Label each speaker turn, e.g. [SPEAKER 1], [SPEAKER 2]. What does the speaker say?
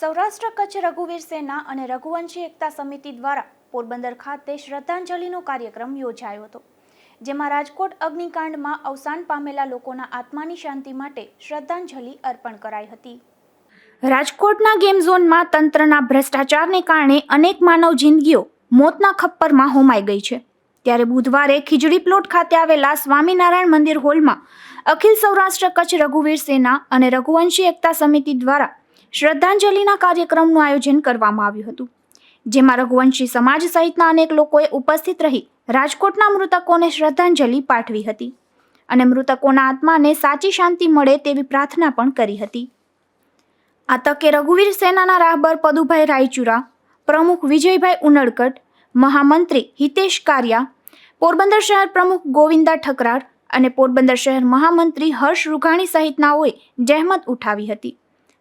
[SPEAKER 1] સૌરાષ્ટ્ર કચ્છ રઘુવીર સેના અને રઘુવંશી એકતા સમિતિ દ્વારા પોરબંદર ખાતે શ્રદ્ધાંજલિનો કાર્યક્રમ યોજાયો હતો, જેમાં રાજકોટ અગ્નિકાંડમાં અવસાન પામેલા લોકોના આત્માની શાંતિ માટે શ્રદ્ધાંજલિ અર્પણ કરાઈ હતી. રાજકોટના ગેમ ઝોનમાં તંત્રના ભ્રષ્ટાચારને કારણે અનેક માનવ જિંદગીઓ મોતના ખપ્પરમાં હોમાઈ ગઈ છે. ત્યારે બુધવારે ખીજડી પ્લોટ ખાતે આવેલા સ્વામિનારાયણ મંદિર હોલમાં અખિલ સૌરાષ્ટ્ર કચ્છ રઘુવીર સેના અને રઘુવંશી એકતા સમિતિ દ્વારા શ્રદ્ધાંજલિના કાર્યક્રમનું આયોજન કરવામાં આવ્યું હતું, જેમાં રઘુવંશી સમાજ સહિતના અનેક લોકોએ ઉપસ્થિત રહી રાજકોટના મૃતકોને શ્રદ્ધાંજલિ પાઠવી હતી અને મૃતકોના આત્માને સાચી શાંતિ મળે તેવી પ્રાર્થના પણ કરી હતી. આ તકે રઘુવીર સેનાના રાહબર પદુભાઈ રાયચુરા, પ્રમુખ વિજયભાઈ ઉનડકટ મહામંત્રી હિતેશ કારિયા, પોરબંદર શહેર પ્રમુખ ગોવિંદા ઠકરાર અને પોરબંદર શહેર મહામંત્રી હર્ષ રૂઘાણી સહિતનાઓએ જહેમત ઉઠાવી હતી.